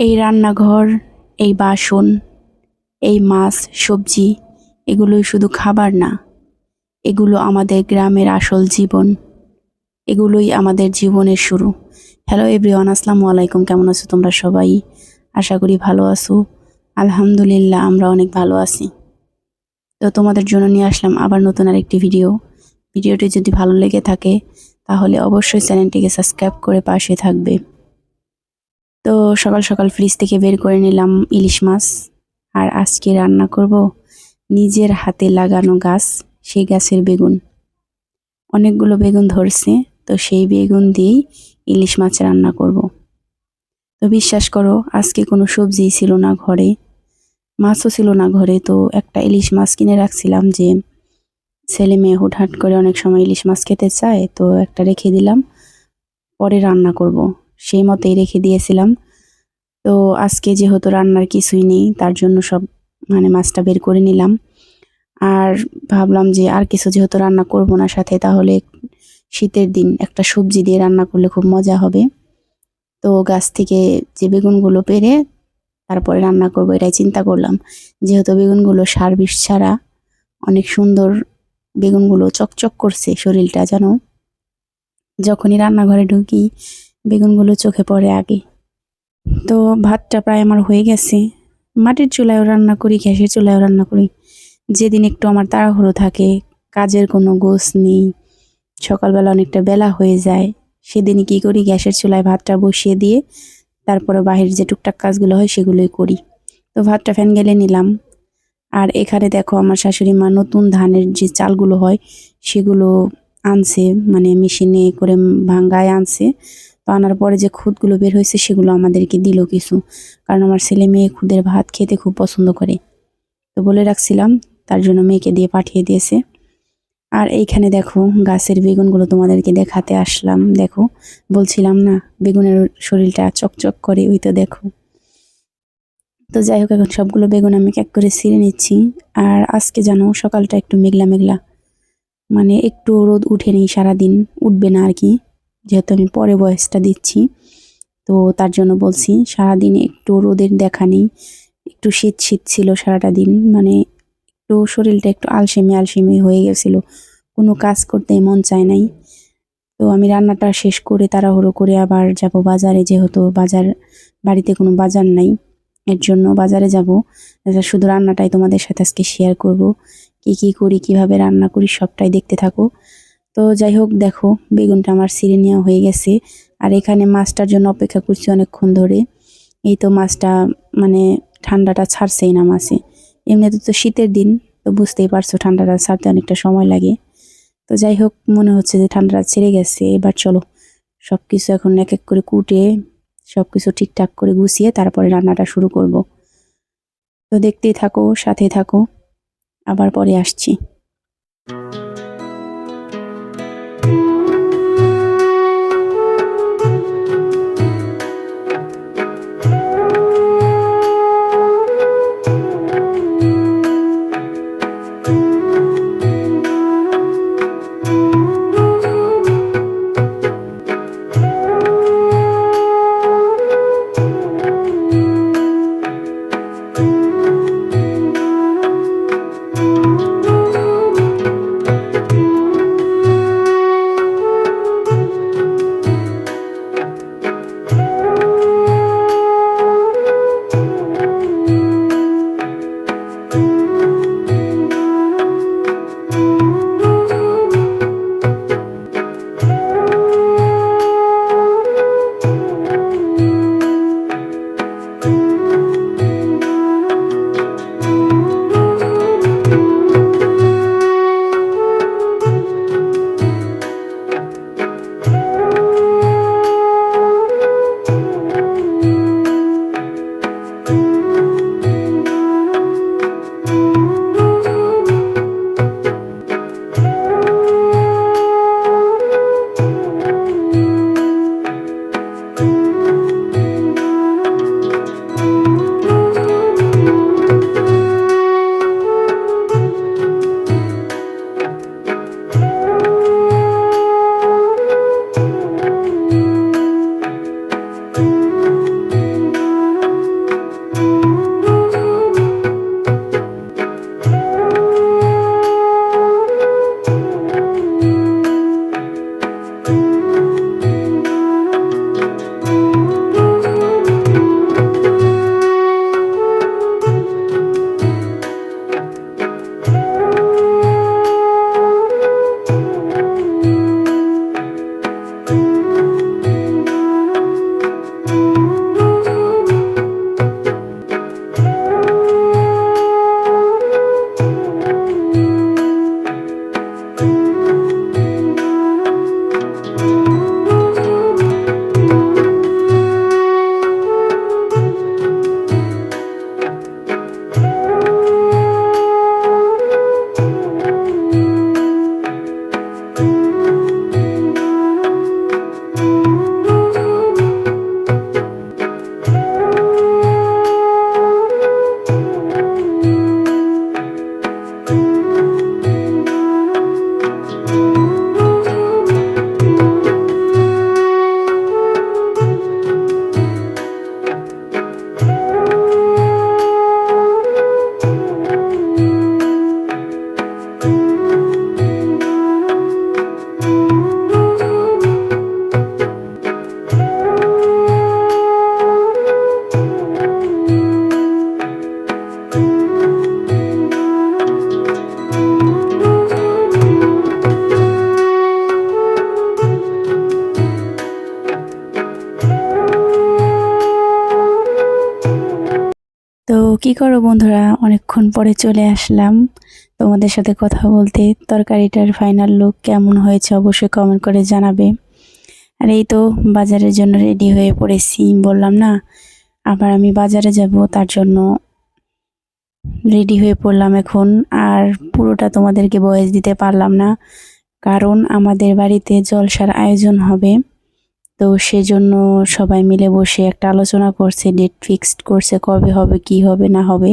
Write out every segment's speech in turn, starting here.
এই রান্নাঘর, এই বাসন, এই মাছ, সবজি, এগুলোই শুধু খাবার না। এগুলো আমাদের গ্রামের আসল জীবন। এগুলোই আমাদের জীবনের শুরু। হ্যালো এভরিওয়ান আসসালামু আলাইকুম। কেমন আছো তোমরা সবাই? আশা করি ভালো আছো। আলহামদুলিল্লাহ, আমরা অনেক ভালো আছি। তো তোমাদের জন্য নিয়ে আসলাম আবার নতুন আরেকটি ভিডিও ভিডিওটি যদি ভালো লেগে থাকে, তাহলে অবশ্যই চ্যানেলটিকে সাবস্ক্রাইব করে পাশে থাকবে। তো সকাল সকাল ফ্রিজ থেকে বের করে নিলাম ইলিশ মাছ আর আজকে রান্না করব নিজের হাতে লাগানো গাছ, সেই গাছের বেগুন অনেকগুলো বেগুন ধরছে, তো সেই বেগুন দিয়েই ইলিশ মাছ রান্না করব। তো বিশ্বাস করো, আজকে কোনো সবজি ছিল না ঘরে, মাছও ছিল না ঘরে তো একটা ইলিশ মাছ কিনে রাখছিলাম যে ছেলে মেয়ে হুটহাট করে অনেক সময় ইলিশ মাছ খেতে চায়, তো একটা রেখে দিলাম, পরে রান্না করব। সেই মতেই রেখে দিয়েছিলাম। তো আজকে যেহেতু রান্নার কিছুই নেই, তার জন্য সব মানে মাছটা বের করে নিলাম। আর ভাবলাম যে আর কিছু যেহেতু রান্না করব না সাথে, তাহলে শীতের দিন একটা সবজি দিয়ে রান্না করলে খুব মজা হবে। তো গাছ থেকে যে বেগুনগুলো পেরে তারপরে রান্না করব এটাই চিন্তা করলাম। যেহেতু বেগুনগুলো সার বিষ ছাড়া অনেক সুন্দর বেগুনগুলো চকচক করছে শরীরটা জানো যখনই রান্নাঘরে ঢুকি বেগুনগুলো চোখে পড়ে আগে। তো ভাতটা প্রায় আমার হয়ে গেছে। মাটির চুলায়ও রান্না করি, গ্যাসের চুলায়ও রান্না করি। যেদিন একটু আমার তাড়াহুড়ো থাকে, কাজের কোনো গোছ নেই, সকালবেলা অনেকটা বেলা হয়ে যায়, সেদিনই কী করি, গ্যাসের চুলায় ভাতটা বসিয়ে দিয়ে তারপরে বাহির যে টুকটাক কাজগুলো হয় সেগুলোই করি। তো ভাতটা ফ্যান গেলে নিলাম। আর এখানে দেখো আমার শাশুড়ি মা নতুন ধানের যে চালগুলো হয়, সেগুলো আনছে মানে মেশিনে করে ভাঙ্গায় আনছে। তো আনার পরে যে খুদগুলো বের হয়েছে সেগুলো আমাদেরকে দিল কিছু। কারণ আমার ছেলে মেয়ে খুদের ভাত খেতে খুব পছন্দ করে। তো বলে রাখছিলাম, তার জন্য মেয়েকে দিয়ে পাঠিয়ে দিয়েছে। আর এইখানে দেখো, গাছের বেগুনগুলো তোমাদেরকে দেখাতে আসলাম। দেখো, বলছিলাম না, বেগুনের শরীরটা চকচক করে, ওই তো দেখো। তো যাই হোক, এখন সবগুলো বেগুন আমি এক করে ছিঁড়ে নিচ্ছি। আর আজকে জানো সকালটা একটু মেঘলা মেঘলা মানে একটু রোদ উঠেনি সারাদিন, উঠবে না আর কি। যেহেতু আমি পরে বয়সটা দিচ্ছি, তো তার জন্য বলছি সারাদিন একটু রোদের দেখা নেই, একটু শীত শীত ছিল সারাটা দিন মানে একটু শরীরটা একটু আলসেমি আলসেমি হয়ে গেছিল, কোনো কাজ করতে মন চায় নাই। তো আমি রান্নাটা শেষ করে তাড়াহুড়ো করে আবার যাব বাজারে, যেহেতু বাজার, বাড়িতে কোনো বাজার নাই, এর জন্য বাজারে যাব। শুধু রান্নাটাই তোমাদের সাথে আজকে শেয়ার করব, কি কি করি, কীভাবে রান্না করি সবটাই দেখতে থাকো। তো যাই হোক, দেখো, বেগুনটা আমার সিরে নেওয়া হয়ে গেছে। আর এখানে মাছটার জন্য অপেক্ষা করছি অনেকক্ষণ ধরে। এই তো মাছটা মানে ঠান্ডাটা ছাড়ছেই না মাছে। এমনিতে তো শীতের দিন, তো বুঝতেই পারছ ঠান্ডাটা ছাড়তে অনেকটা সময় লাগে। তো যাই হোক, মনে হচ্ছে যে ঠান্ডাটা ছেড়ে গেছে। এবার চলো সব কিছু এখন এক এক করে কুটে সব কিছু ঠিকঠাক করে গুছিয়ে তারপরে রান্নাটা শুরু করব। তো দেখতেই থাকো, সাথে থাকো। আবার পরে আসছি। কি করো বন্ধুরা? অনেকক্ষণ পরে চলে আসলাম। তোমাদের সাথে কথা বলতে তরকারিটার ফাইনাল লুক কেমন হয়েছে অবশ্যই কমেন্ট করে জানাবে। আর এই তো বাজারের জন্য রেডি হয়ে পড়েছি, বললাম না, আবার আমি বাজারে যাব, তার জন্য রেডি হয়ে পড়লাম এখন। আর পুরোটা তোমাদেরকে বয়স দিতে পারলাম না, কারণ আমাদের বাড়িতে জলসার আয়োজন হবে। তো সেজন্য সবাই মিলে বসে একটা আলোচনা করছে ডেট ফিক্সড করছে, কবে হবে, কি হবে, না হবে।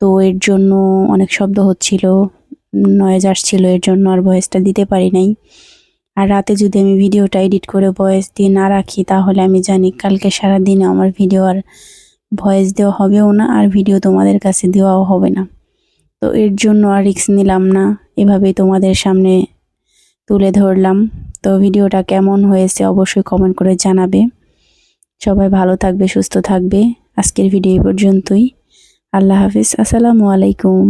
তো এর জন্য অনেক শব্দ হচ্ছিল নয়েজ আসছিল, এর জন্য আর ভয়েসটা দিতে পারি নাই। আর রাতে যদি আমি ভিডিওটা এডিট করে ভয়েস দিয়ে না রাখি, তাহলে আমি জানি কালকে সারা দিনে আমার ভিডিও আর ভয়েস দেওয়া হবেও না, আর ভিডিও তোমাদের কাছে দেওয়াও হবে না। তো এর জন্য আর রিস্ক নিলাম না। এভাবেই তোমাদের সামনে তুলে ধরলাম। তো ভিডিওটা কেমন হয়েছে অবশ্যই কমেন্ট করে জানাবে। সবাই ভালো থাকবে, সুস্থ থাকবে। আজকের ভিডিও এই পর্যন্তই। আল্লাহ হাফিজ। আসসালামু আলাইকুম।